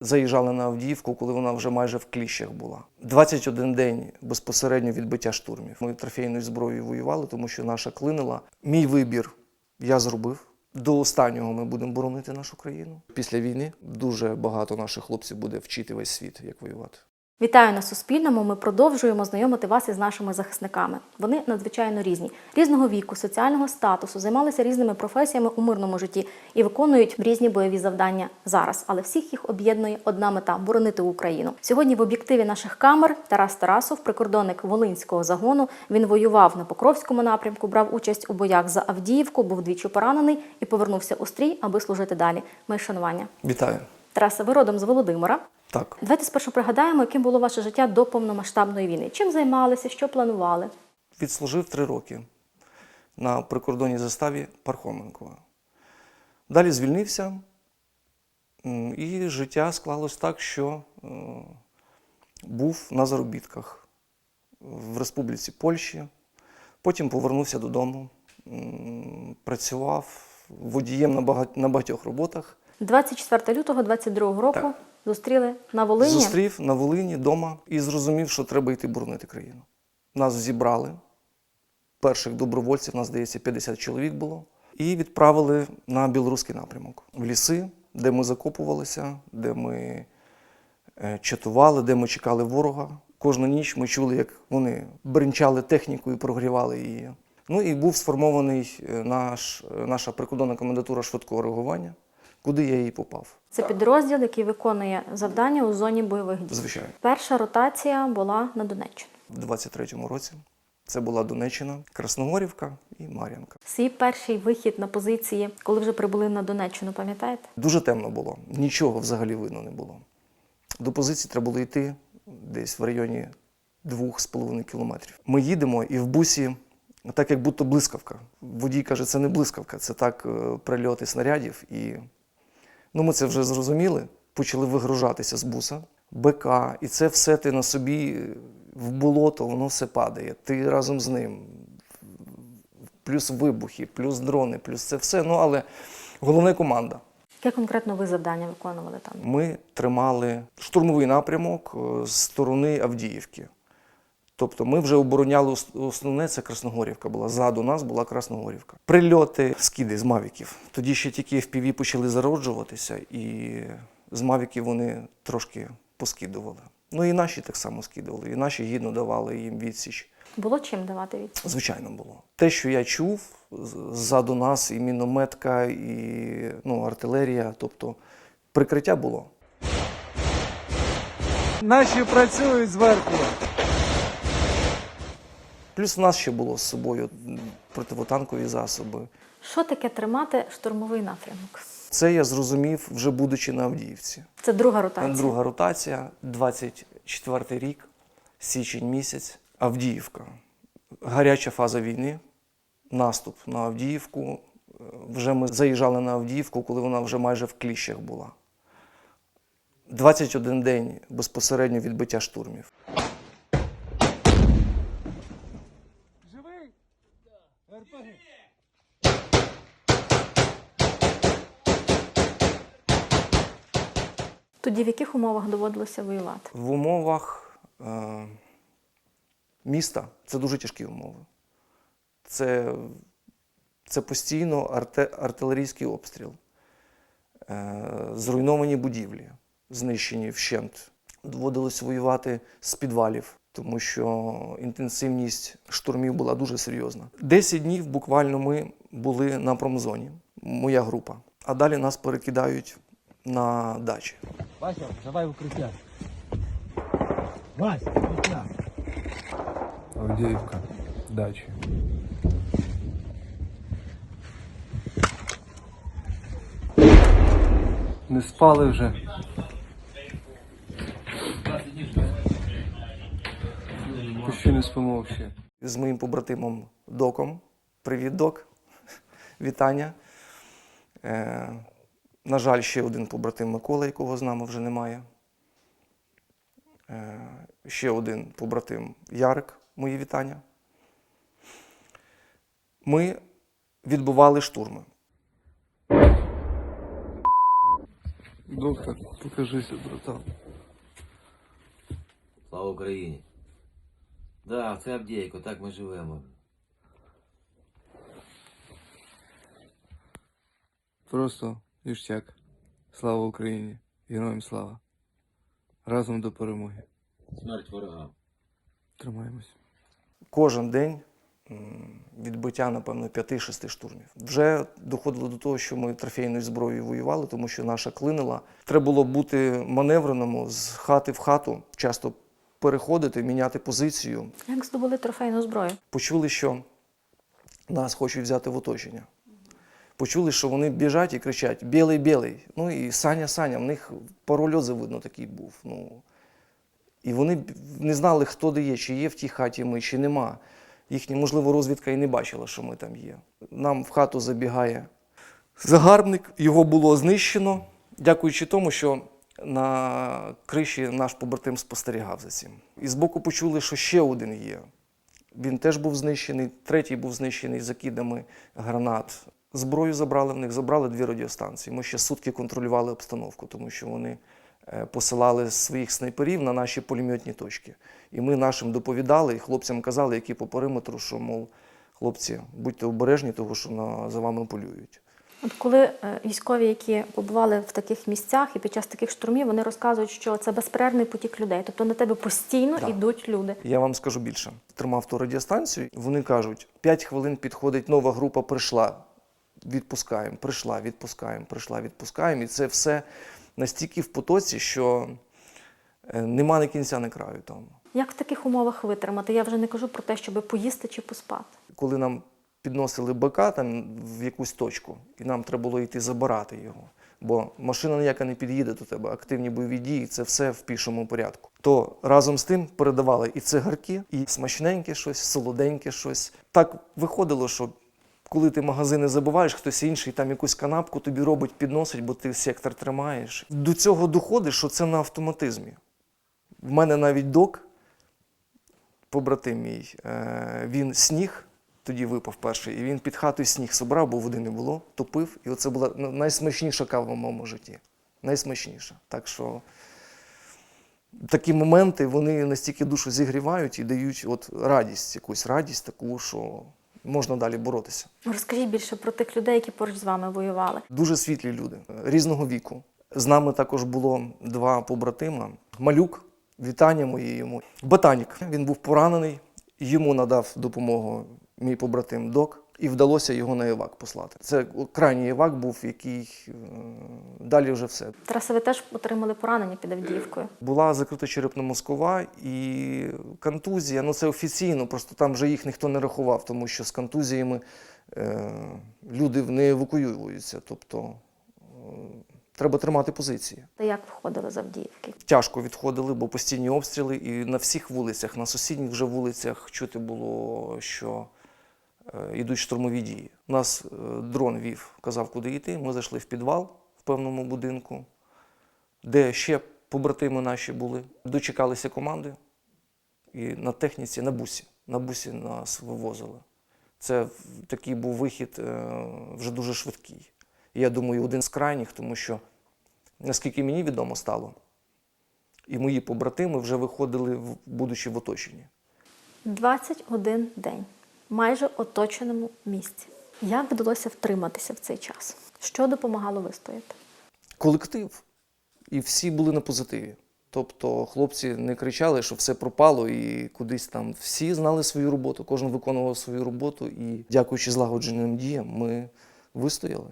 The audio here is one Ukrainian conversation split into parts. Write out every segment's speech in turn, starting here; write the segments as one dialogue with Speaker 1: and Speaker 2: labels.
Speaker 1: Заїжджали на Авдіївку, коли вона вже майже в кліщах була. 21 день безпосередньо відбиття штурмів. Ми трофейною зброєю воювали, тому що наша клинила. Мій вибір я зробив. До останнього ми будемо боронити нашу країну. Після війни дуже багато наших хлопців буде вчити весь світ, як воювати.
Speaker 2: Вітаю на Суспільному. Ми продовжуємо знайомити вас із нашими захисниками. Вони надзвичайно різні, різного віку, соціального статусу, займалися різними професіями у мирному житті і виконують різні бойові завдання зараз. Але всіх їх об'єднує одна мета боронити Україну. Сьогодні в об'єктиві наших камер Тарас Тарасов, прикордонник Волинського загону. Він воював на Покровському напрямку, брав участь у боях за Авдіївку, був двічі поранений і повернувся у стрій, аби служити далі. Мої шанування.
Speaker 1: Вітаю!
Speaker 2: Тараса, ви родом з Володимира.
Speaker 1: Так,
Speaker 2: Давайте спершу пригадаємо, яким було ваше життя до повномасштабної війни. Чим займалися, що планували?
Speaker 1: відслужив три роки на прикордонній заставі Пархоменкова. Далі звільнився, і життя склалось так, що е, був на заробітках в Республіці Польщі. Потім повернувся додому, працював водієм на, на багатьох роботах.
Speaker 2: 24 лютого 22 року
Speaker 1: Так.
Speaker 2: Зустріли на Волині.
Speaker 1: Зустрів на Волині вдома і зрозумів, що треба йти боронити країну. Нас зібрали. Перших добровольців, нас здається, 50 чоловік було. І відправили на білоруський напрямок в ліси, де ми закопувалися, де ми е, чатували, де ми чекали ворога. Кожну ніч ми чули, як вони бринчали техніку і прогрівали її. Ну і був сформований е, наш, е, наша прикордонна комендатура швидкого реагування, куди я і попав.
Speaker 2: Це підрозділ, який виконує завдання у зоні бойових дій.
Speaker 1: Звичайно.
Speaker 2: Перша ротація була на Донеччину.
Speaker 1: в 23-му році. Це була Донеччина, Красногорівка і Мар'янка.
Speaker 2: Свій перший вихід на позиції, коли вже прибули на Донеччину, пам'ятаєте?
Speaker 1: Дуже темно було, нічого взагалі видно не було. До позиції треба було йти десь в районі 2,5 кілометрів. Ми їдемо і в бусі, так як будто блискавка. Водій каже, це не блискавка, це так е, прильоти снарядів. І ну, ми це вже зрозуміли, почали вигружатися з буса. БК, і це все ти на собі е, в болото, воно все падає. Ти разом з ним. Плюс вибухи, плюс дрони, плюс це все. Ну, але головне команда.
Speaker 2: Яке конкретно ви завдання виконували там?
Speaker 1: Ми тримали штурмовий напрямок е, з сторони Авдіївки. Тобто ми вже обороняли основне, це Красногорівка була. Ззаду нас була Красногорівка. Прильоти, скиди з мавіків. Тоді ще тільки FPV почали зароджуватися, і з мавіків вони трошки поскидували. Ну і наші так само скидували, і наші гідно давали їм відсіч.
Speaker 2: Було чим давати від?
Speaker 1: Звичайно, було. Те, що я чув ззаду нас, і мінометка, і ну, артилерія, тобто прикриття було.
Speaker 3: Наші працюють зверху.
Speaker 1: Плюс в нас ще було з собою противотанкові засоби.
Speaker 2: Що таке тримати штурмовий напрямок?
Speaker 1: Це я зрозумів, вже будучи на Авдіївці.
Speaker 2: Це друга ротація.
Speaker 1: Друга ротація, 24 рік, січень місяць, Авдіївка. Гаряча фаза війни, наступ на Авдіївку. Е, Вже ми заїжджали на Авдіївку, коли вона вже майже в кліщах була. 21 день безпосередньо відбиття штурмів.
Speaker 2: Тоді в яких умовах доводилося воювати?
Speaker 1: В умовах е, міста це дуже тяжкі умови. Це, це постійно арте, артилерійський обстріл, е, зруйновані будівлі, знищені вщент. Доводилось воювати з підвалів, тому що інтенсивність штурмів була дуже серйозна. Десять днів буквально ми були на промзоні, моя група. А далі нас перекидають на дачі.
Speaker 3: Вася, давай в укриття. Вася, укриття.
Speaker 4: Авдіївка, дачі. Не спали вже. Почти не спимо ще.
Speaker 1: з моїм побратимом Доком. Привіт, Док. Вітання. На жаль, ще один побратим Микола, якого з нами вже немає. Е, ще один побратим Ярик. Мої вітання. Ми відбували штурми.
Speaker 4: Доктор, покажися, братан.
Speaker 5: Слава Україні. Да, це Авдіївка, так ми живемо.
Speaker 4: Просто ніштяк. Слава Україні. Героям слава. Разом до перемоги.
Speaker 5: Смерть ворогам.
Speaker 4: Тримаємось.
Speaker 1: Кожен день відбиття, напевно, 5-6 штурмів. Вже доходило до того, що ми трофейною зброєю воювали, тому що наша клинила. Треба було бути маневреному з хати в хату, часто переходити, міняти позицію.
Speaker 2: Як здобули трофейну зброю?
Speaker 1: Почули, що нас хочуть взяти в оточення. Почули, що вони біжать і кричать Білий, білий. Ну і Саня, Саня, в них парольози, видно, такий був. Ну, і вони не знали, хто де є, чи є в тій хаті ми, чи нема. Їхня, можливо, розвідка і не бачила, що ми там є. Нам в хату забігає загарбник, його було знищено, дякуючи тому, що на криші наш побратим спостерігав за цим. І збоку почули, що ще один є. Він теж був знищений, третій був знищений закидами гранат. Зброю забрали в них, забрали дві радіостанції. Ми ще сутки контролювали обстановку, тому що вони е, посилали своїх снайперів на наші пулеметні точки. І ми нашим доповідали, і хлопцям казали, які по периметру, що, мов, хлопці, будьте обережні, тому що на, за вами полюють.
Speaker 2: От коли е, військові, які побували в таких місцях і під час таких штурмів, вони розказують, що це безперервний потік людей. Тобто на тебе постійно
Speaker 1: Так.
Speaker 2: йдуть люди.
Speaker 1: Я вам скажу більше. Тримав ту радіостанцію, вони кажуть, 5 хвилин підходить нова група, прийшла, відпускаємо, прийшла, відпускаємо, прийшла, відпускаємо. І це все настільки в потоці, що е, нема ні кінця, ні краю там.
Speaker 2: Як в таких умовах витримати? Я вже не кажу про те, щоб поїсти чи поспати.
Speaker 1: Коли нам підносили БК там в якусь точку, і нам треба було йти забирати його. Бо машина ніяка не під'їде до тебе, активні бойові дії, це все в пішому порядку. То разом з тим передавали і цигарки, і смачненьке щось, солоденьке щось. Так виходило, що коли ти магазини забуваєш, хтось інший там якусь канапку тобі робить, підносить, бо ти сектор тримаєш. До цього доходить, що це на автоматизмі. В мене навіть док, побратим мій, е, він сніг тоді випав перший, і він під хатою сніг собрав, бо води не було, топив. І оце була найсмачніша кава в моєму житті. Найсмачніша. Так що такі моменти вони настільки душу зігрівають і дають от радість, якусь радість таку, що можна далі боротися.
Speaker 2: Розкажіть більше про тих людей, які поруч з вами воювали.
Speaker 1: Дуже світлі люди різного віку. З нами також було два побратима. Малюк, вітання моє йому. Ботанік. Він був поранений, йому надав допомогу мій побратим док, і вдалося його на івак послати. Це крайній івак був, який е, далі вже все.
Speaker 2: Тарасе, ви теж отримали поранення під Авдіївкою.
Speaker 1: Була закрита черепно-мозкова і контузія. Ну це офіційно, просто там вже їх ніхто не рахував, тому що з контузіями е, люди не евакуюються. Тобто е, треба тримати позиції.
Speaker 2: Та як виходили з Авдіївки?
Speaker 1: Тяжко відходили, бо постійні обстріли, і на всіх вулицях, на сусідніх вже вулицях чути було, що е, йдуть штурмові дії. Нас е, дрон вів, казав, куди йти. Ми зайшли в підвал в певному будинку, де ще побратими наші були. Дочекалися команди, і на техніці, на бусі. На бусі нас вивозили. Це такий був вихід е, вже дуже швидкий. Я думаю, один з крайніх, тому що, наскільки мені відомо стало, і мої побратими вже виходили, будучи в оточенні.
Speaker 2: 21 день, майже оточеному місці. Як вдалося втриматися в цей час? Що допомагало вистояти?
Speaker 1: Колектив. І всі були на позитиві. Тобто хлопці не кричали, що все пропало і кудись там. Всі знали свою роботу, кожен виконував свою роботу, і дякуючи злагодженим діям, ми вистояли.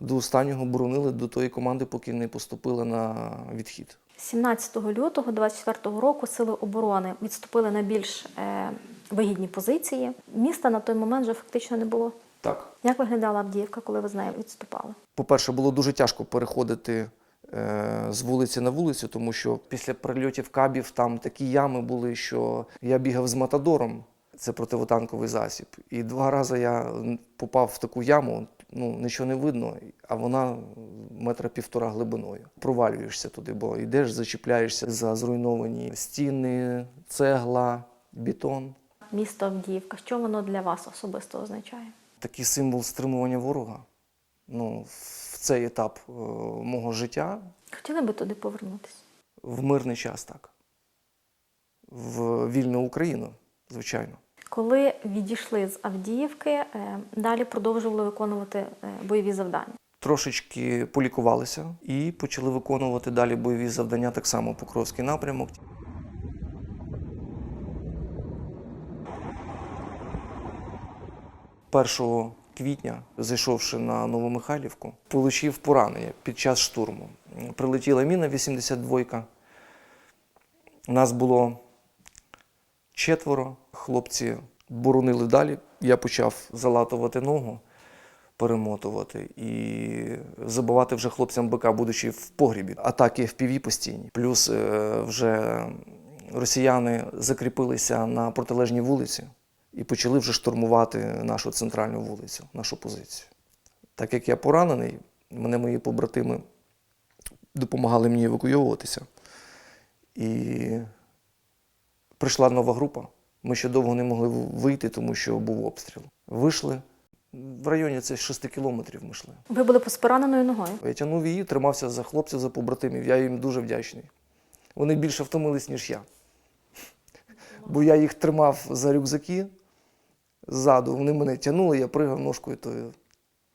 Speaker 1: До останнього боронили до тої команди, поки не поступили на відхід.
Speaker 2: 17 лютого 24 року сили оборони відступили на більш е, вигідні позиції. Міста на той момент вже фактично не було.
Speaker 1: Так.
Speaker 2: Як виглядала Авдіївка, коли ви з нею відступали?
Speaker 1: По-перше, було дуже тяжко переходити е, з вулиці на вулицю, тому що після прильотів кабів там такі ями були, що я бігав з матадором, це противотанковий засіб. І два рази я попав в таку яму, ну нічого не видно, а вона метра півтора глибиною. Провалюєшся туди, бо йдеш, зачіпляєшся за зруйновані стіни, цегла, бетон.
Speaker 2: Місто Авдіївка, що воно для вас особисто означає?
Speaker 1: такий символ стримування ворога. Ну, в цей етап е, мого життя
Speaker 2: Хотіли би туди повернутися?
Speaker 1: в мирний час, так. В вільну Україну, звичайно.
Speaker 2: Коли відійшли з Авдіївки, е, далі продовжували виконувати е, бойові завдання.
Speaker 1: Трошечки полікувалися і почали виконувати далі бойові завдання так само Покровський напрямок. Першого квітня, зайшовши на Новомихайлівку, отримав поранення під час штурму. Прилетіла міна 82-ка. Нас було четверо. Хлопці боронили далі. Я почав залатувати ногу перемотувати і забивати вже хлопцям БК, будучи в погрібі. Атаки в піві постійні. Плюс е, вже росіяни закріпилися на протилежній вулиці і почали вже штурмувати нашу центральну вулицю, нашу позицію. Так як я поранений, мене мої побратими допомагали мені евакуйовуватися. І прийшла нова група. Ми ще довго не могли вийти, тому що був обстріл. Вийшли. В районі це 6 кілометрів ми йшли.
Speaker 2: Ви були з пораненою ногою.
Speaker 1: Я тягнув її, тримався за хлопців, за побратимів. Я їм дуже вдячний. Вони більше втомились, ніж я. Бо я їх тримав за рюкзаки ззаду, вони мене тягнули, я пригав ножкою тою.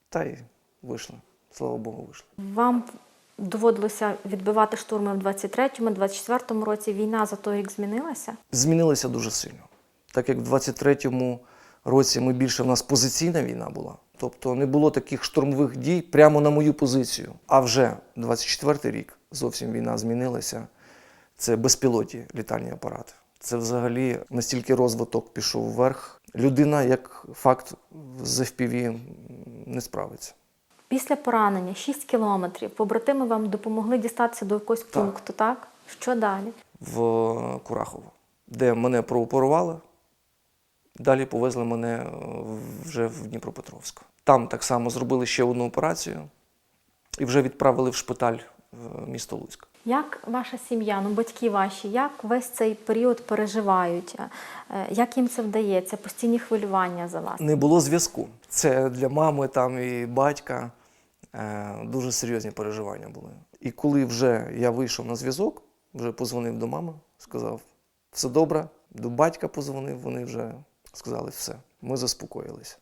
Speaker 1: Та й вийшли. Слава Богу, вийшли.
Speaker 2: Вам доводилося відбивати штурми в 23-му, 24-му році. Війна за той рік змінилася.
Speaker 1: Змінилося дуже сильно. Так як в 23-му році ми більше в нас позиційна війна була. Тобто не було таких штурмових дій прямо на мою позицію. А вже 24-й рік зовсім війна змінилася. Це безпілоті літальні апарати. Це взагалі настільки розвиток пішов вверх. Людина, як факт, з FPV не справиться.
Speaker 2: Після поранення 6 кілометрів. Побратими вам допомогли дістатися до якогось
Speaker 1: Так.
Speaker 2: пункту, так? Що далі?
Speaker 1: в Курахово, де мене прооперували. Далі повезли мене е, вже в Дніпропетровськ. Там так само зробили ще одну операцію і вже відправили в шпиталь в місто Луцьк.
Speaker 2: Як ваша сім'я, ну батьки ваші, як весь цей період переживають? Е, Як їм це вдається? Постійні хвилювання за вас?
Speaker 1: Не було зв'язку. Це для мами там і батька е, дуже серйозні переживання були. І коли вже я вийшов на зв'язок, вже позвонив до мами, сказав, все добре. До батька позвонив, вони вже сказали все. Ми заспокоїлися.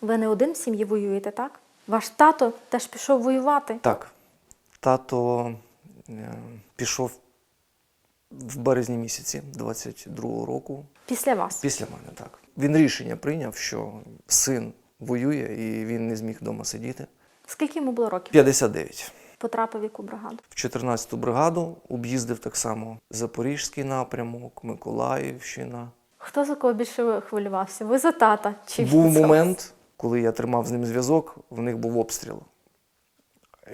Speaker 2: Ви не один в сім'ї воюєте, так? Ваш тато теж пішов воювати.
Speaker 1: Так, тато пішов в березні місяці 22-го року.
Speaker 2: Після вас.
Speaker 1: Після мене, так. Він рішення прийняв, що син воює і він не зміг вдома сидіти.
Speaker 2: Скільки йому було років?
Speaker 1: 59.
Speaker 2: Потрапив в яку бригаду?
Speaker 1: В 14-ту бригаду об'їздив так само Запорізький напрямок, Миколаївщина.
Speaker 2: Хто за кого більше хвилювався? Ви за тата? Чи
Speaker 1: Був момент, коли я тримав з ним зв'язок, в них був обстріл.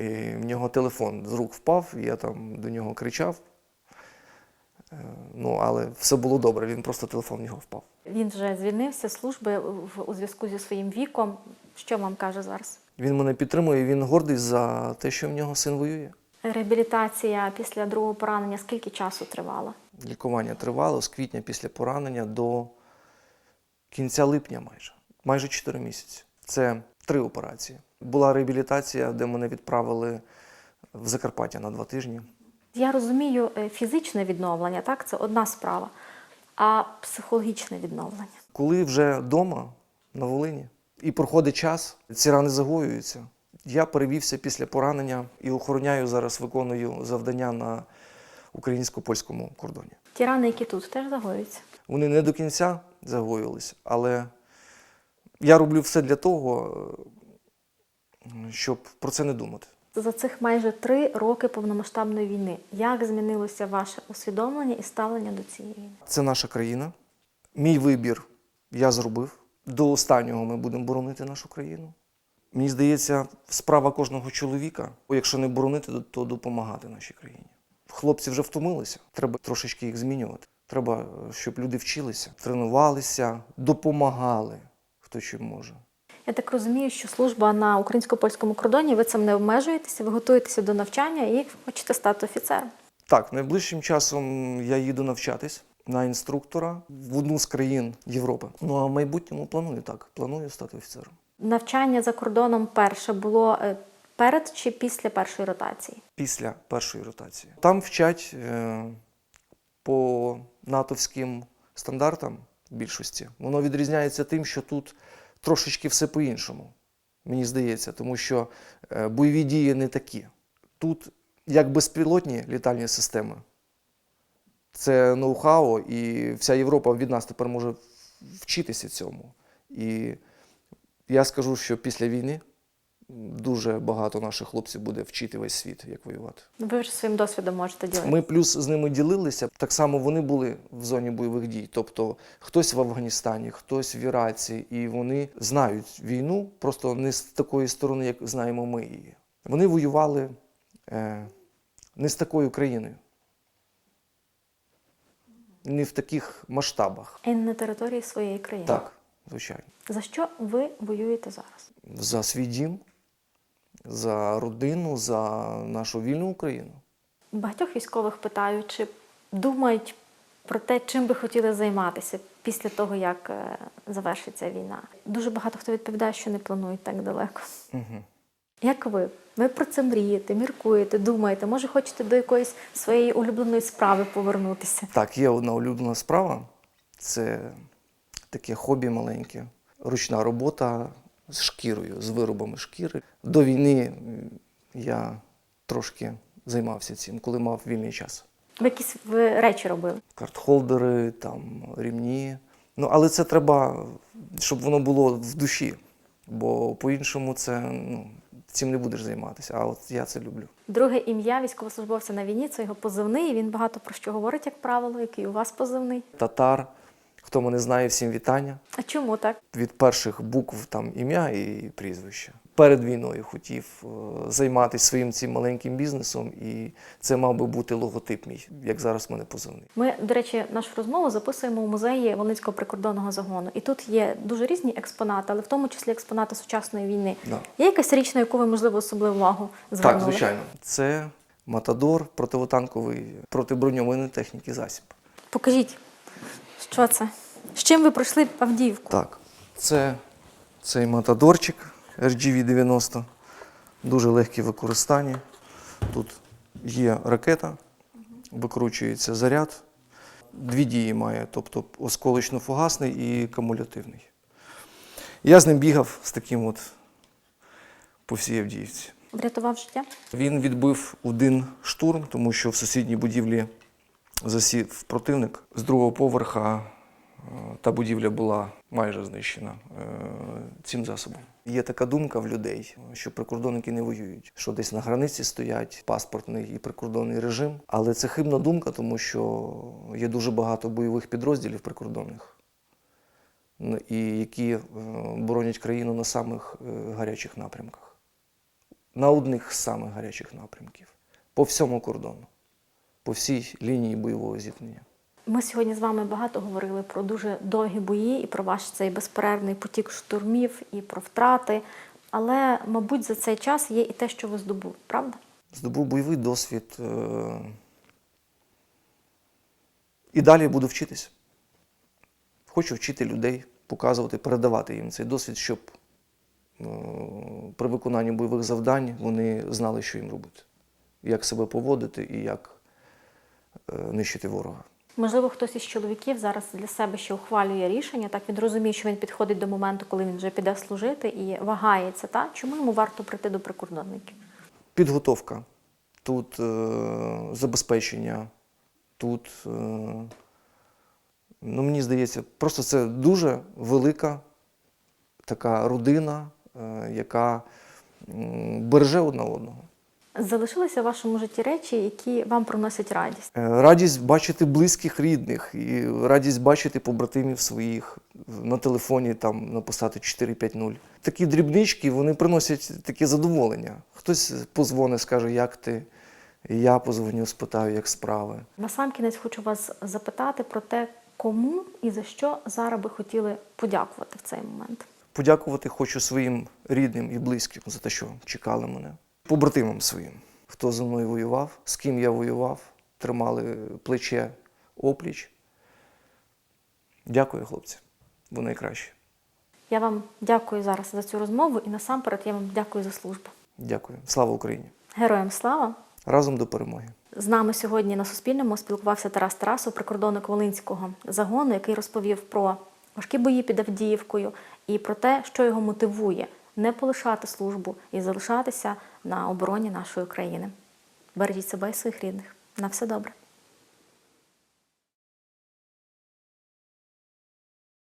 Speaker 1: І в нього телефон з рук впав, я там до нього кричав. Е, Ну, але все було добре, він просто телефон в нього впав.
Speaker 2: Він вже звільнився з служби у зв'язку зі своїм віком. Що вам каже зараз?
Speaker 1: Він мене підтримує, він гордий за те, що в нього син воює.
Speaker 2: Реабілітація після другого поранення скільки часу тривала?
Speaker 1: Лікування тривало з квітня після поранення до кінця липня майже. Майже 4 місяці. Це три операції. Була реабілітація, де мене відправили в Закарпаття на два тижні.
Speaker 2: Я розумію, е, фізичне відновлення, так, це одна справа, а психологічне відновлення.
Speaker 1: Коли вже вдома на Волині і проходить час, ці рани загоюються. Я перевівся після поранення і охороняю зараз, виконую завдання на українсько-польському кордоні.
Speaker 2: Ті рани, які тут, теж загоюються.
Speaker 1: Вони не до кінця загоїлись, але я роблю все для того, щоб про це не думати.
Speaker 2: За цих майже три роки повномасштабної війни. Як змінилося ваше усвідомлення і ставлення до цієї війни?
Speaker 1: Це наша країна. Мій вибір я зробив. До останнього ми будемо боронити нашу країну. Мені здається, справа кожного чоловіка, якщо не боронити, то- допомагати нашій країні. Хлопці вже втомилися, треба трошечки їх змінювати. Треба, щоб люди вчилися, тренувалися, допомагали, хто чим може.
Speaker 2: Я так розумію, що служба на українсько-польському кордоні, ви цим не обмежуєтеся, ви готуєтеся до навчання і хочете стати офіцером.
Speaker 1: Так, найближчим часом я їду навчатись на інструктора в одну з країн Європи. Ну а в майбутньому планую так. Планую стати офіцером.
Speaker 2: Навчання за кордоном перше було е, Перед чи після першої ротації?
Speaker 1: після першої ротації. Там вчать е, по натовським стандартам в більшості. Воно відрізняється тим, що тут трошечки все по-іншому, мені здається, тому що е, бойові дії не такі. Тут як безпілотні літальні системи. Це ноу-хау, і вся Європа від нас тепер може вчитися цьому. І я скажу, що після війни дуже багато наших хлопців буде вчити весь світ, як воювати.
Speaker 2: Ви вже своїм досвідом можете ділитися.
Speaker 1: Ми плюс з ними ділилися. Так само вони були в зоні бойових дій. Тобто хтось в Афганістані, хтось в Іраці, і вони знають війну просто не з такої сторони, як знаємо ми її. Вони воювали е, не з такою країною, не в таких масштабах.
Speaker 2: І на території своєї країни.
Speaker 1: Так, звичайно.
Speaker 2: За що ви воюєте зараз?
Speaker 1: За свій дім, за родину, за нашу вільну Україну.
Speaker 2: Багатьох військових питають, чи думають про те, чим би хотіли займатися після того, як е, завершиться війна. Дуже багато хто відповідає, що не планують так далеко.
Speaker 1: Угу.
Speaker 2: Як ви? Ви про це мрієте, міркуєте, думаєте, може, хочете до якоїсь своєї улюбленої справи повернутися?
Speaker 1: Так, є одна улюблена справа. Це таке хобі маленьке, ручна робота з шкірою, з виробами шкіри. До війни я трошки займався цим, коли мав вільний час.
Speaker 2: Ви якісь ви речі робили?
Speaker 1: Картхолдери, там, рівні. Ну, але це треба, щоб воно було в душі, бо по-іншому це ну, цим не будеш займатися. А от я це люблю.
Speaker 2: Друге ім'я військовослужбовця на війні це його позивний. Він багато про що говорить, як правило, який у вас позивний.
Speaker 1: Татар, хто мене знає, всім вітання.
Speaker 2: А чому так?
Speaker 1: від перших букв там ім'я і прізвище. Перед війною хотів е, займатися своїм цим маленьким бізнесом, і це мав би бути логотип мій, як зараз в мене позивний.
Speaker 2: Ми, до речі, нашу розмову записуємо у музеї Волинського прикордонного загону. І тут є дуже різні експонати, але в тому числі експонати сучасної війни.
Speaker 1: Да.
Speaker 2: Є якась річ, на яку ви, можливо, особливу увагу звернули?
Speaker 1: Так, звичайно. Це Матадор, противотанковий протиброньованої техніки засіб.
Speaker 2: Покажіть, що це? З чим ви пройшли Авдіївку?
Speaker 1: Так, це цей матадорчик RGV-90, дуже легкий в використанні. Тут є ракета, викручується заряд. Дві дії має, тобто осколочно-фугасний і кумулятивний. Я з ним бігав з таким от по всій Авдіївці.
Speaker 2: Врятував життя?
Speaker 1: Він відбив один штурм, тому що в сусідній будівлі засів противник. З другого поверха е, та будівля була майже знищена е, цим засобом. Є така думка в людей, що прикордонники не воюють, що десь на границі стоять паспортний і прикордонний режим. Але це хибна думка, тому що є дуже багато бойових підрозділів прикордонних, і які е, боронять країну на самих гарячих напрямках на одних з самих гарячих напрямків по всьому кордону, по всій лінії бойового зіткнення.
Speaker 2: Ми сьогодні з вами багато говорили про дуже довгі бої і про ваш цей безперервний потік штурмів, і про втрати. Але, мабуть, за цей час є і те, що ви здобули, правда?
Speaker 1: Здобув бойовий досвід. е, І далі буду вчитися. Хочу вчити людей, показувати, передавати їм цей досвід, щоб е, при виконанні бойових завдань вони знали, що їм робити, як себе поводити і як нищити ворога.
Speaker 2: Можливо, хтось із чоловіків зараз для себе ще ухвалює рішення. Так він розуміє, що він підходить до моменту, коли він вже піде служити, і вагається. Та чому йому варто прийти до прикордонників?
Speaker 1: Підготовка, тут е, забезпечення, тут, е, ну мені здається, просто це дуже велика така родина, е, яка береже одна одного.
Speaker 2: Залишилися в вашому житті речі, які вам приносять радість.
Speaker 1: Е, Радість бачити близьких рідних, і радість бачити побратимів своїх на телефоні там написати 450. Такі дрібнички вони приносять таке задоволення. Хтось позвонить, скаже, як ти. Я позвоню, спитаю, як справи.
Speaker 2: Насамкінець хочу вас запитати про те, кому і за що зараз би хотіли подякувати в цей момент.
Speaker 1: Подякувати хочу своїм рідним і близьким за те, що чекали мене. Побратимам своїм, хто зі мною воював, з ким я воював, тримали плече опліч. Дякую, хлопці. Ви найкращі.
Speaker 2: Я вам дякую зараз за цю розмову і насамперед я вам дякую за службу.
Speaker 1: Дякую. Слава Україні!
Speaker 2: Героям слава!
Speaker 1: Разом до перемоги!
Speaker 2: З нами сьогодні на Суспільному спілкувався Тарас Тарасов, прикордонник Волинського загону, який розповів про важкі бої під Авдіївкою і про те, що його мотивує не полишати службу і залишатися на обороні нашої країни. Бережіть себе і своїх рідних. На все добре.